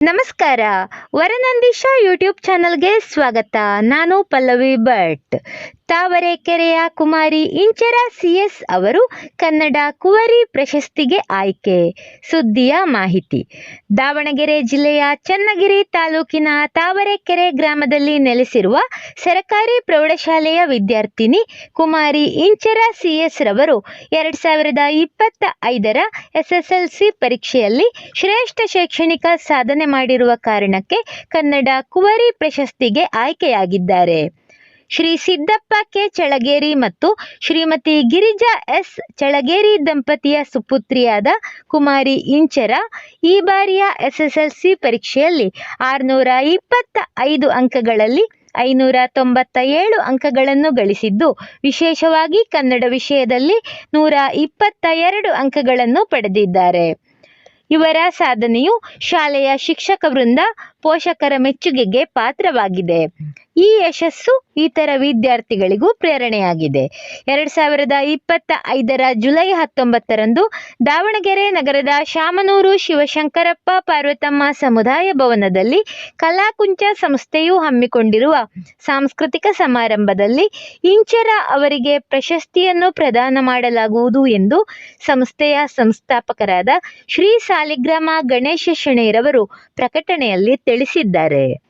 ನಮಸ್ಕಾರ. ವರನಂದಿಶಾ ಯೂಟ್ಯೂಬ್ ಚಾನಲ್ಗೆ ಸ್ವಾಗತ. ನಾನು ಪಲ್ಲವಿ ಭಟ್. ತಾವರೆಕೆರೆಯ ಕುಮಾರಿ ಇಂಚರ ಸಿಎಸ್ ಅವರು ಕನ್ನಡ ಕುವರಿ ಪ್ರಶಸ್ತಿಗೆ ಆಯ್ಕೆ. ಸುದ್ದಿಯ ಮಾಹಿತಿ. ದಾವಣಗೆರೆ ಜಿಲ್ಲೆಯ ಚನ್ನಗಿರಿ ತಾಲೂಕಿನ ತಾವರೆಕೆರೆ ಗ್ರಾಮದಲ್ಲಿ ನೆಲೆಸಿರುವ ಸರಕಾರಿ ಪ್ರೌಢಶಾಲೆಯ ವಿದ್ಯಾರ್ಥಿನಿ ಕುಮಾರಿ ಇಂಚರ ಸಿಎಸ್ ರವರು ಎರಡು ಸಾವಿರದ ಇಪ್ಪತ್ತ ಐದರ ಎಸ್ಎಸ್ಎಲ್ಸಿ ಪರೀಕ್ಷೆಯಲ್ಲಿ ಶ್ರೇಷ್ಠ ಶೈಕ್ಷಣಿಕ ಸಾಧನೆ ಮಾಡಿರುವ ಕಾರಣಕ್ಕೆ ಕನ್ನಡ ಕುವರಿ ಪ್ರಶಸ್ತಿಗೆ ಆಯ್ಕೆಯಾಗಿದ್ದಾರೆ. ಶ್ರೀ ಸಿದ್ದಪ್ಪ ಕೆ ಚಳಗೇರಿ ಮತ್ತು ಶ್ರೀಮತಿ ಗಿರಿಜಾ ಎಸ್ ಚಳಗೇರಿ ದಂಪತಿಯ ಸುಪುತ್ರಿಯಾದ ಕುಮಾರಿ ಇಂಚರ ಈ ಬಾರಿಯ ಎಸ್ಎಸ್ಎಲ್ಸಿ ಪರೀಕ್ಷೆಯಲ್ಲಿ ಆರುನೂರ ಇಪ್ಪತ್ತ ಐದು ಅಂಕಗಳಲ್ಲಿ ಐನೂರ ತೊಂಬತ್ತ ಏಳು ಅಂಕಗಳನ್ನು ಗಳಿಸಿದ್ದು, ವಿಶೇಷವಾಗಿ ಕನ್ನಡ ವಿಷಯದಲ್ಲಿ ನೂರ ಇಪ್ಪತ್ತ ಎರಡು ಅಂಕಗಳನ್ನು ಪಡೆದಿದ್ದಾರೆ. ಇವರ ಸಾಧನೆಯು ಶಾಲೆಯ ಶಿಕ್ಷಕ ವೃಂದ ಪೋಷಕರ ಮೆಚ್ಚುಗೆಗೆ ಪಾತ್ರವಾಗಿದೆ. ಈ ಯಶಸ್ಸು ಇತರ ವಿದ್ಯಾರ್ಥಿಗಳಿಗೂ ಪ್ರೇರಣೆಯಾಗಿದೆ. ಎರಡು ಸಾವಿರದ ಇಪ್ಪತ್ತ ಐದರ ಜುಲೈ ಹತ್ತೊಂಬತ್ತರಂದು ದಾವಣಗೆರೆ ನಗರದ ಶಾಮನೂರು ಶಿವಶಂಕರಪ್ಪ ಪಾರ್ವತಮ್ಮ ಸಮುದಾಯ ಭವನದಲ್ಲಿ ಕಲಾಕುಂಚ ಸಂಸ್ಥೆಯು ಹಮ್ಮಿಕೊಂಡಿರುವ ಸಾಂಸ್ಕೃತಿಕ ಸಮಾರಂಭದಲ್ಲಿ ಇಂಚರ ಅವರಿಗೆ ಪ್ರಶಸ್ತಿಯನ್ನು ಪ್ರದಾನ ಮಾಡಲಾಗುವುದು ಎಂದು ಸಂಸ್ಥೆಯ ಸಂಸ್ಥಾಪಕರಾದ ಶ್ರೀ ಸಾಲಿಗ್ರಾಮ ಗಣೇಶ ಶೆಣೈರವರು ಪ್ರಕಟಣೆಯಲ್ಲಿ ತಿಳಿಸಿದ್ದಾರೆ.